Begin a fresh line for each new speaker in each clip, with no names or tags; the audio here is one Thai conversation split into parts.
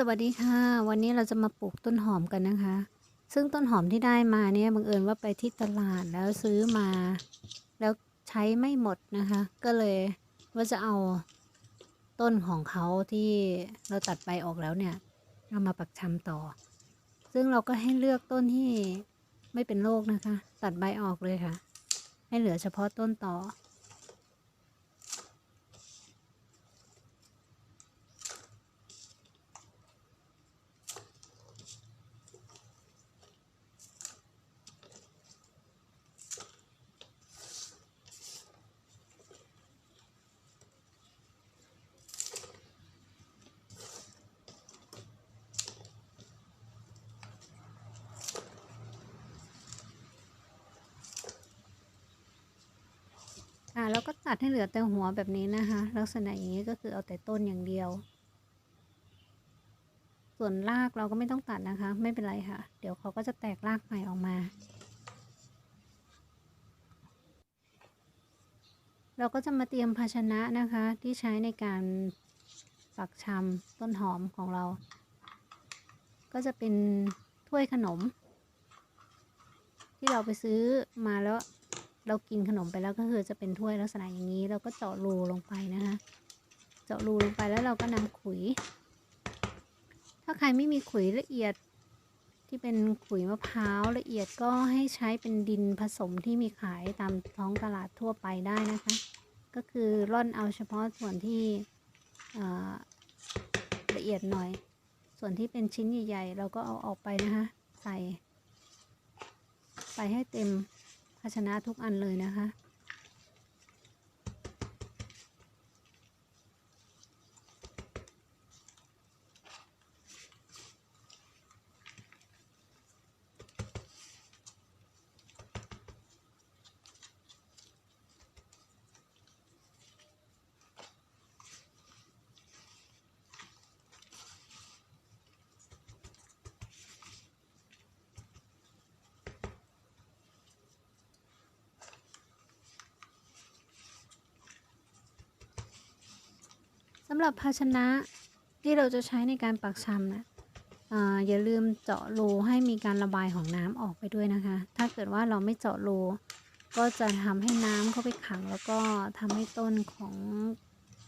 สวัสดีค่ะ วันนี้เราจะมาปลูกต้นหอมกันนะคะ ซึ่งต้นหอมที่ได้มาเนี่ยบังเอิญว่าไปที่ตลาดแล้วซื้อมา แล้วใช้ไม่หมดนะคะ ก็เลยว่าจะเอาต้นของเขาที่เราตัดใบออกแล้วเนี่ยเอามาปักชำต่อ ซึ่งเราก็ให้เลือกต้นที่ไม่เป็นโรคนะคะ ตัดใบออกเลยค่ะ ให้เหลือเฉพาะต้นต่อ อ่าแล้วก็ตัดให้เหลือแต่หัวแบบนี้นะคะ ลักษณะอย่างนี้ก็คือเอาแต่ต้นอย่างเดียว ส่วนรากเราก็ไม่ต้องตัดนะคะ ไม่เป็นไรค่ะ เดี๋ยวเขาก็จะแตกรากใหม่ออกมา เราก็จะมาเตรียมภาชนะนะคะ ที่ใช้ในการปักชำต้นหอมของเรา ก็จะเป็นถ้วยขนม ที่เราไปซื้อมาแล้ว เรากินขนมไปแล้วก็คือจะเป็นถ้วยลักษณะอย่างนี้ เราก็เจาะรูลงไปนะคะ เจาะรูลงไปแล้วเราก็นำขุย ถ้าใครไม่มีขุยละเอียดที่เป็นขุยมะพร้าวละเอียดก็ให้ใช้เป็นดินผสมที่มีขายตามท้องตลาดทั่วไปได้นะคะ ก็คือร่อนเอาเฉพาะส่วนที่ละเอียดหน่อย ส่วนที่เป็นชิ้นใหญ่ๆ เราก็เอาออกไปนะคะ ใส่ใส่ให้เต็ม ภาชนะทุกอันเลยนะคะ สำหรับภาชนะที่เราจะใช้ในการปักชำนะอ่าอย่าลืมเจาะรูให้มีการระบายของน้ำออกไปด้วยนะคะ ถ้าเกิดว่าเราไม่เจาะรูก็จะทำให้น้ำเข้าไปขัง แล้วก็ทำให้ต้นของ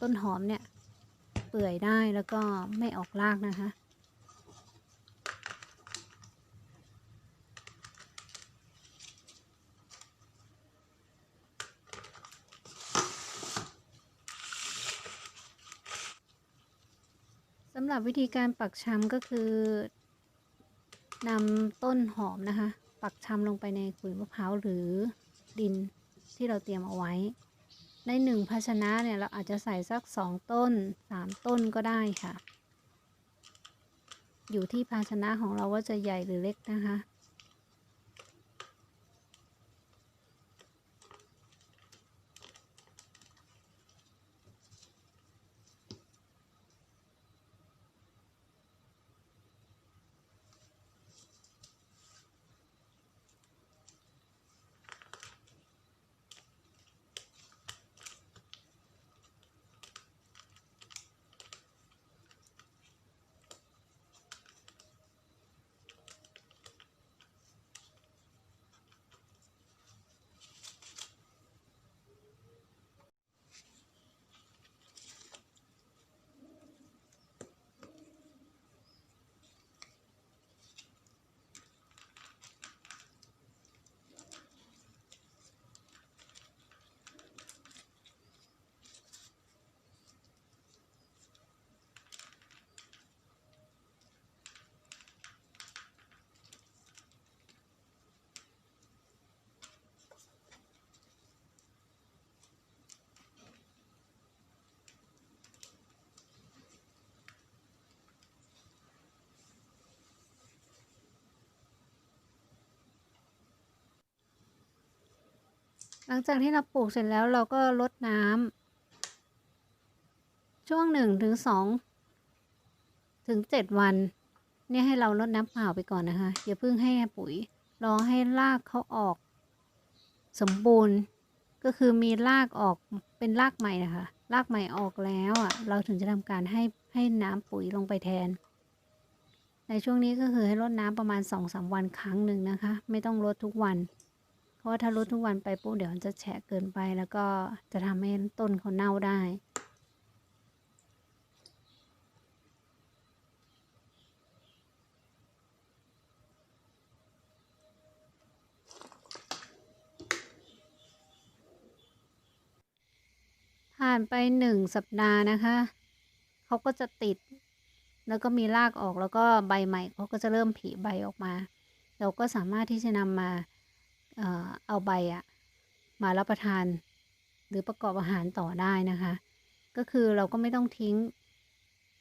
ต้นหอมเนี่ยเปื่อยได้แล้วก็ไม่ออกรากนะคะำหรับวิธีการปักชำก็คือนำต้นหอมนะคะ ปักชำลงไปในขุยมะพร้าวหรือดินที่เราเตรียมเอาไว้ ในหนึ่งภาชนะเนี่ยเราอาจจะใส่สักสองต้นสามต้นก็ได้ค่ะ อยู่ที่ภาชนะของเราว่าจะใหญ่หรือเล็กนะคะ หลังจากที่เราปลูกเสร็จแล้วเราก็รดน้ำช่วงหนึ่งถึงสองถึงเจ็ดวัน เนี่ยให้เรารดน้ำเปล่าไปก่อนนะคะอย่าเพิ่งให้ปุ๋ยรอให้รากเขาออก สมบูรณ์ก็คือมีรากออกเป็นรากใหม่นะคะรากใหม่ออกแล้วอะ เราถึงจะทำการให้ให้น้ำปุ๋ยลงไปแทน ในช่วงนี้ก็คือให้รดน้ำประมาณ2-3วันครั้งหนึ่งนะคะ ไม่ต้องรดทุกวัน เพราะว่าถ้ารดทุกวันไปปุ๊บเดี๋ยวมันจะแฉะเกินไป แล้วก็จะทำให้ต้นเขาเน่าได้ผ่านไปหนึ่งสัปดาห์นะคะเขาก็จะติด แล้วก็มีรากออกแล้วก็ใบใหม่เขาก็จะเริ่มผลิใบออกมา เราก็สามารถที่จะนำมา เอาใบอะมารับประทาน หรือประกอบอาหารต่อได้นะคะ ก็คือเราก็ไม่ต้องทิ้ง